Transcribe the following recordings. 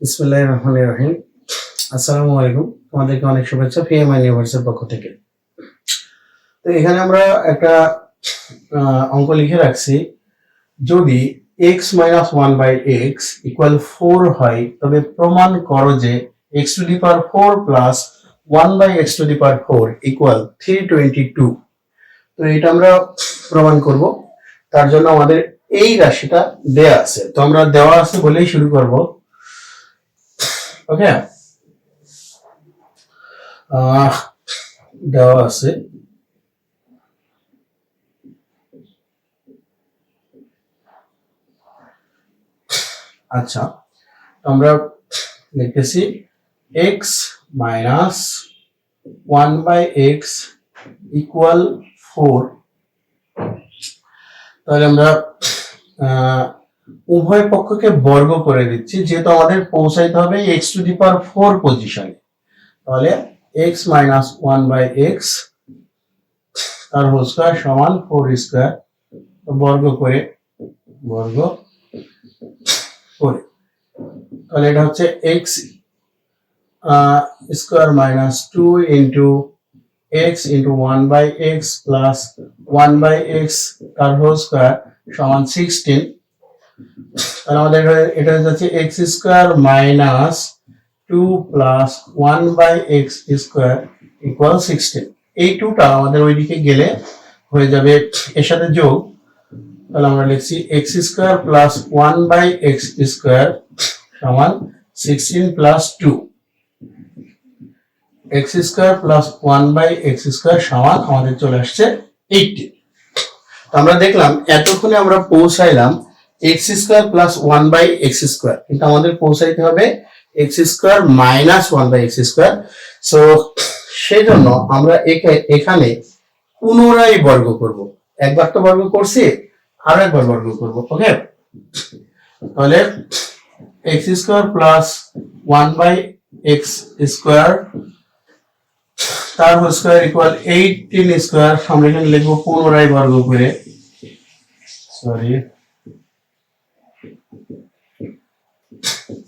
বিসমুল্লাহ রহমান রহিম আসসালামু আলাইকুম। তোমাদেরকে অনেক শুভেচ্ছা পিএমআই ইউনিভার্সের পক্ষ থেকে। তো এখানে আমরা একটা অঙ্ক লিখে রাখছি। যদি x minus one by x equal four হয়, তবে প্রমাণ করো যে x to the power four plus one by x to the power four equal three twenty two তো এটা আমরা প্রমাণ করব। তার জন্য আমাদের এই রাশিটা দেয়া আছে। তো আমরা দেওয়া আছে বলেই শুরু করব। ওকে আহ দেওয়া আছে। আচ্ছা আমরা লিখতেছি x minus one by x equal four তাহলে আমরা উভয় পক্ষকে বর্গ করে দিচ্ছি, যেহেতু আমাদের পৌঁছাইতে হবে x to the power four পজিশনে তাহলে x minus one by x তার হোল স্কোয়ার সমান ফোর স্কোয়ার বর্গ করে বর্গ করে। তাহলে এটা হচ্ছে x square minus two into x into one by x plus one by x তার হোল স্কোয়ার সমান সিক্সটিন তাহলে আমাদের এটা- যাচ্ছে x square minus two plus one by x square equal sixteen এই টুটা আমাদের ওইদিকে গেলে হয়ে যাবে এর সাথে যোগ। তাহলে আমরা লিখছি x square plus one by x square সমান sixteen plus two x square plus one by x square সমান আমাদের চলে আসছে এইটিন আমরা দেখলাম, এতক্ষণে আমরা পৌঁছাইলাম x square plus one by x square কিন্তু আমাদের পৌঁছাইতে হবে x square minus one by x square so জন্য আমরা এখানে পুনরায় বর্গ করব। একবার তো বর্গ করছি, আরও একবার বর্গ করব ওকে তাহলে x square plus one by x square তার whole square equal eighteen square আমরা এখানে লিখব পুনরায় বর্গ করে সরি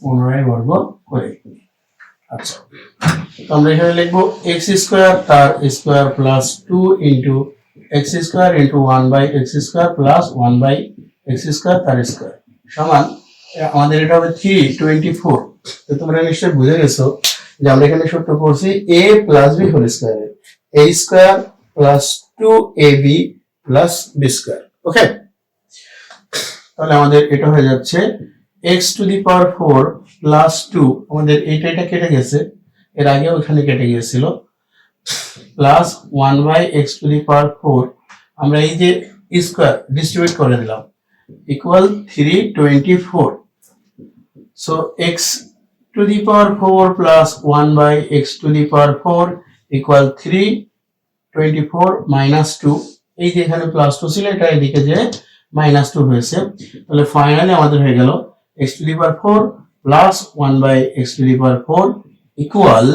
পুনরায় বর্গ করে আচ্ছা আমরা এখানে লিখব এক্স স্কোয়ার তার square plus two into x square into one by x square plus one by x square তার স্কোয়ার সমান আমাদের এটা হবে থ্রি টোয়েন্টি ফোর তো তোমরা নিশ্চয়ই বুঝে গেছো যে আমরা এখানে সূত্র করছি A plus B whole square A square plus two A B plus B square okay তাহলে আমাদের এটা হয়ে যাচ্ছে x to the power four plus two আমাদের এইটা এটা কেটে গেছে। এর আগেও এখানে কেটে গিয়েছিল। Plus one by x to the power four আমরা এই যে স্কোয়ার ডিস্ট্রিবিউট করে দিলাম। Equal three twenty four so x to the power four plus one by x to the power four equal three twenty four minus two এই যে এখানে plus two ছিল, এটা এদিকে যে মাইনাস টু হয়েছে। তাহলে ফাইনালি আমাদের হয়ে গেল। The power four plus one by x to the power four equal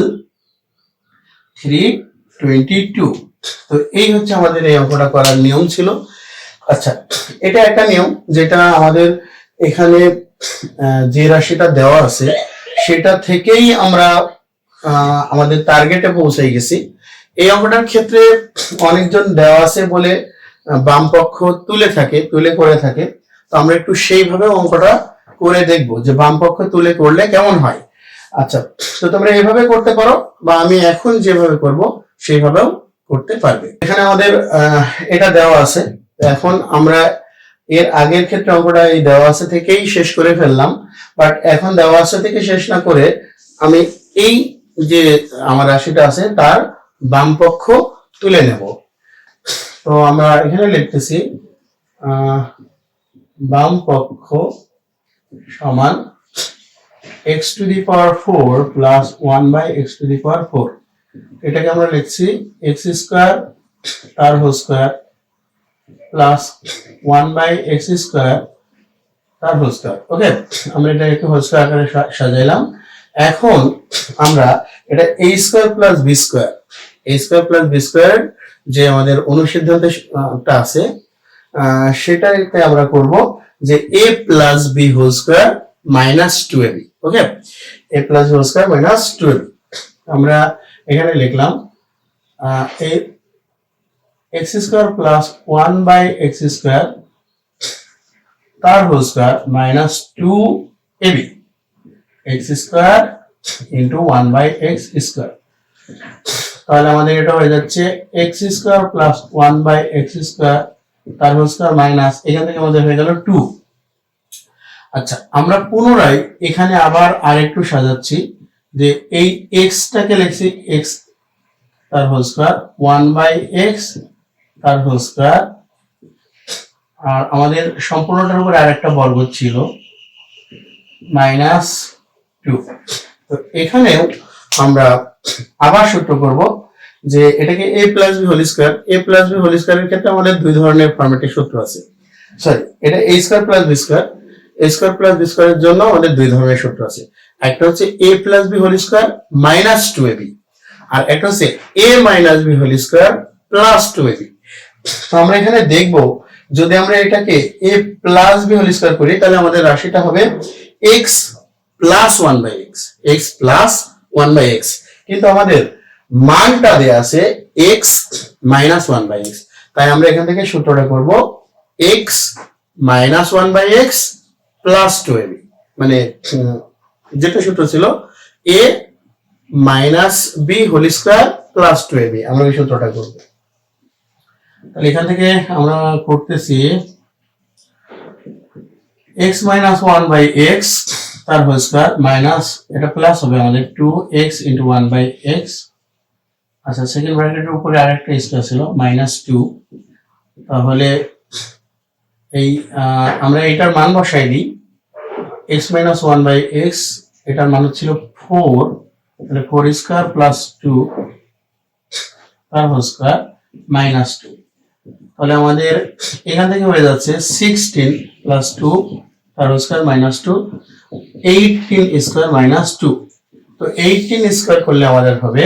three twenty two তো এই হচ্ছে আমাদের এই অঙ্কটা করার নিয়ম ছিল। আচ্ছা এটা একটা নিয়ম যেটা আমাদের এখানে যে রাশিটা দেওয়া আছে, সেটা থেকেই আমরা আমাদের টার্গেটে পৌঁছে গেছি। এই অঙ্কটার ক্ষেত্রে অনেকজন দেওয়া আছে বলে বাম পক্ষ তুলে থাকে, তুলে করে থাকে। তো আমরা একটু সেইভাবে অঙ্কটা করে দেখব যে বাম পক্ষ তুলে করলে কেমন হয়। আচ্ছা তো তোমরা এভাবে করতে পারো বা আমি এখন যেভাবে করব সেইভাবেও করতে পারবে। এখানে আমাদের এটা দেওয়া আছে। এখন আমরা এর আগের ক্ষেত্রে অঙ্কটা এই দেওয়া আছে থেকেই শেষ করে ফেললাম। বাট এখন দেওয়া আছে থেকে শেষ না করে আমি এই যে আমার রাশিটা আছে তার বাম পক্ষ তুলে নেব। তো আমরা এখানে লিখতেছি আহ, বাম পক্ষ সমান x to the power four plus one by x to the power four এটাকে আমরা লিখছি এক্স স্কোয়ার তার whole square plus one by x square তার হোল স্কোয়ার ওকে আমরা এটা একটু হোল স্কোয়ার আকারে সাজাইলাম। এখন আমরা এটা A square plus B square A square plus B square যে আমাদের অনুসিদ্ধান্তটা আছে সেটাতে আমরা করব যে A plus B whole square minus two A B okay A plus B whole square minus two A B আমরা এখানে লিখলাম A x square plus one by x square তার whole square minus two A B x square into one by x square তাহলে আমাদের এটা হয়ে যাচ্ছে x square plus one by x square তার হোল স্কোয়ার মাইনাস এখান থেকে আমাদের হয়ে গেল টু আচ্ছা আমরা পুনরায় এখানে আবার আরেকটু সাজাচ্ছি যে এই এক্সটাকে লিখছি এক্স তার whole square one by x তার হোল স্কোয়ার আর আমাদের সম্পূর্ণটার উপরে আরেকটা বর্গ ছিল মাইনাস টু তো এখানেও আমরা আবার সূত্র করব যে এটাকে A plus B whole square A plus B whole স্কোয়ারের ক্ষেত্রে আমাদের দুই ধরনের ফরম্যাটের সূত্র আছে। সরি এটা A square plus B square A square plus B স্কোয়ারের জন্য আমাদের দুই ধরনের সূত্র আছে। একটা হচ্ছে A plus B whole square minus two A B আর একটা হচ্ছে A minus B whole square plus two A তো আমরা এখানে দেখব, যদি আমরা এটাকে A plus B whole square করি, তাহলে আমাদের রাশিটা হবে x plus one by x x plus one by x কিন্তু আমাদের মানটা দেয়া আছে x minus one by x তাই আমরা এখান থেকে সূত্রটা করব x minus one by x plus two A B মানে যেটা সূত্র ছিল A minus B whole square plus two A B আমরা এই সূত্রটা করব। তাহলে এখান থেকে আমরা করতেছি x minus one by x তার হোল স্কোয়ার মাইনাস এটা প্লাস হবে আমাদের two x into one by x আচ্ছা সেকেন্ড ব্র্যাকেটের উপরে আরেকটা স্কোয়ার ছিল মাইনাস টু তাহলে এই আমরা এটার মান বসাই দিই। X minus one by x এটার মান ছিল ফোর তাহলে ফোর স্কোয়ার প্লাস টু তার স্কোয়ার মাইনাস টু তাহলে আমাদের এখান থেকে হয়ে যাচ্ছে সিক্সটিন প্লাস টু তার square minus two eighteen square minus two তো এইটিন স্কোয়ার করলে আমাদের হবে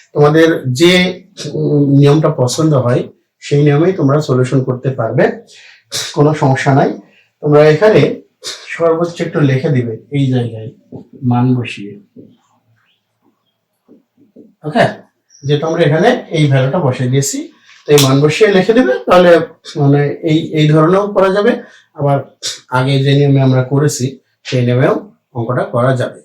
তোমাদের যে নিয়মটা পছন্দ হয়, সেই নিয়মেই তোমরা সলিউশন করতে পারবে। কোনো সমস্যা নাই। তোমরা এখানে সর্বোচ্চ একটু লিখে দিবে এই জায়গায়, মান বসিয়ে। ওকে যে তোমরা এখানে এই ভ্যালুটা বসিয়ে দিয়েছি, তো এই মান বসিয়ে লিখে দেবে, তাহলে মানে এই এই ধরনেরও করা যাবে। আবার আগে যে নিয়মে আমরা করেছি, সেই নিয়মেও অঙ্কটা করা যাবে।